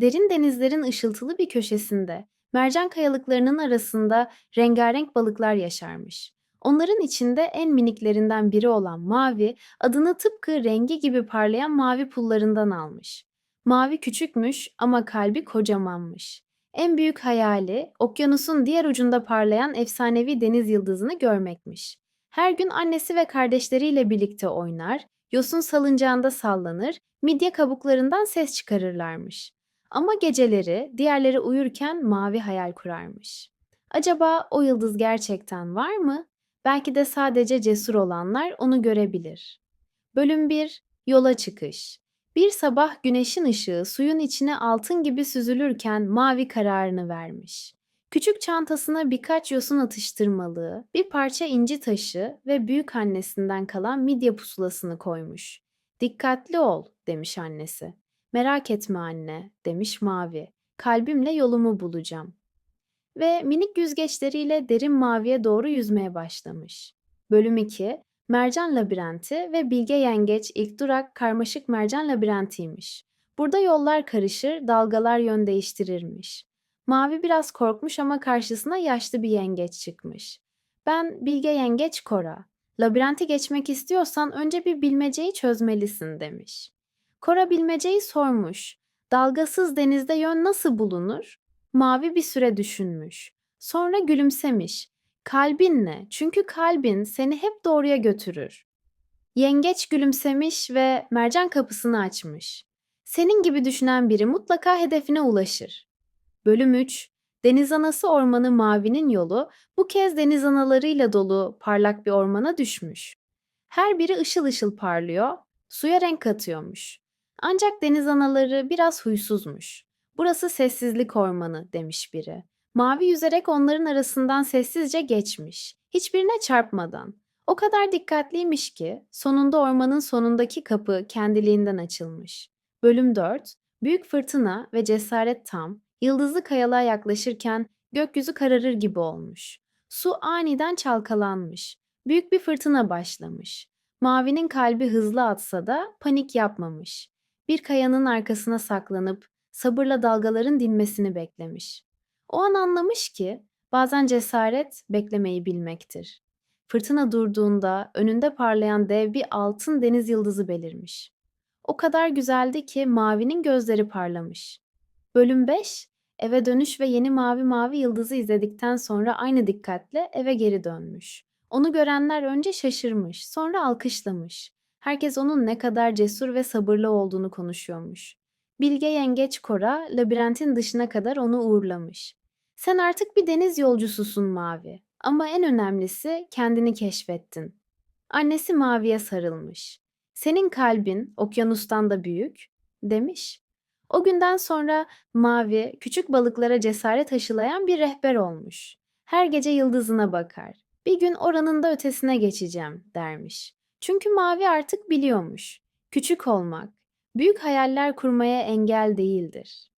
derin denizlerin ışıltılı bir köşesinde, mercan kayalıklarının arasında rengarenk balıklar yaşarmış. Onların içinde en miniklerinden biri olan Mavi, adını tıpkı rengi gibi parlayan mavi pullarından almış. Mavi küçükmüş ama kalbi kocamanmış. En büyük hayali, okyanusun diğer ucunda parlayan efsanevi deniz yıldızını görmekmiş. Her gün annesi ve kardeşleriyle birlikte oynar, yosun salıncağında sallanır, midye kabuklarından ses çıkarırlarmış. Ama geceleri diğerleri uyurken mavi hayal kurarmış. Acaba o yıldız gerçekten var mı? Belki de sadece cesur olanlar onu görebilir. Bölüm 1 Yola Çıkış Bir sabah güneşin ışığı suyun içine altın gibi süzülürken mavi kararını vermiş. Küçük çantasına birkaç yosun atıştırmalığı, bir parça inci taşı ve büyük annesinden kalan midye pusulasını koymuş. Dikkatli ol, demiş annesi. Merak etme anne, demiş Mavi. Kalbimle yolumu bulacağım. Ve minik yüzgeçleriyle derin maviye doğru yüzmeye başlamış. Bölüm 2 Mercan labirenti ve Bilge Yengeç ilk durak karmaşık mercan labirentiymiş. Burada yollar karışır, dalgalar yön değiştirirmiş. Mavi biraz korkmuş ama karşısına yaşlı bir yengeç çıkmış. Ben Bilge Yengeç Kora. Labirenti geçmek istiyorsan önce bir bilmeceyi çözmelisin demiş. Kora bilmeceyi sormuş. Dalgasız denizde yön nasıl bulunur? Mavi bir süre düşünmüş. Sonra gülümsemiş. Kalbinle, çünkü kalbin seni hep doğruya götürür. Yengeç gülümsemiş ve mercan kapısını açmış. Senin gibi düşünen biri mutlaka hedefine ulaşır. Bölüm 3 Deniz Anası Ormanı Mavi'nin yolu bu kez deniz analarıyla dolu parlak bir ormana düşmüş. Her biri ışıl ışıl parlıyor, suya renk katıyormuş. Ancak deniz anaları biraz huysuzmuş. Burası sessizlik ormanı demiş biri. Mavi yüzerek onların arasından sessizce geçmiş. Hiçbirine çarpmadan. O kadar dikkatliymiş ki sonunda ormanın sonundaki kapı kendiliğinden açılmış. Bölüm 4 Büyük fırtına ve cesaret tam, yıldızlı kayalığa yaklaşırken gökyüzü kararır gibi olmuş. Su aniden çalkalanmış. Büyük bir fırtına başlamış. Mavinin kalbi hızlı atsa da panik yapmamış. Bir kayanın arkasına saklanıp sabırla dalgaların dinmesini beklemiş. O an anlamış ki bazen cesaret beklemeyi bilmektir. Fırtına durduğunda önünde parlayan dev bir altın deniz yıldızı belirmiş. O kadar güzeldi ki Mavi'nin gözleri parlamış. Bölüm 5 Eve dönüş ve yeni mavi mavi yıldızı izledikten sonra aynı dikkatle eve geri dönmüş. Onu görenler önce şaşırmış, sonra alkışlamış. Herkes onun ne kadar cesur ve sabırlı olduğunu konuşuyormuş. Bilge Yengeç Kora labirentin dışına kadar onu uğurlamış. Sen artık bir deniz yolcususun Mavi. Ama en önemlisi kendini keşfettin. Annesi Mavi'ye sarılmış. Senin kalbin okyanustan da büyük, demiş. O günden sonra Mavi küçük balıklara cesaret aşılayan bir rehber olmuş. Her gece yıldızına bakar. Bir gün oranın da ötesine geçeceğim dermiş. Çünkü Mavi artık biliyormuş. Küçük olmak, büyük hayaller kurmaya engel değildir.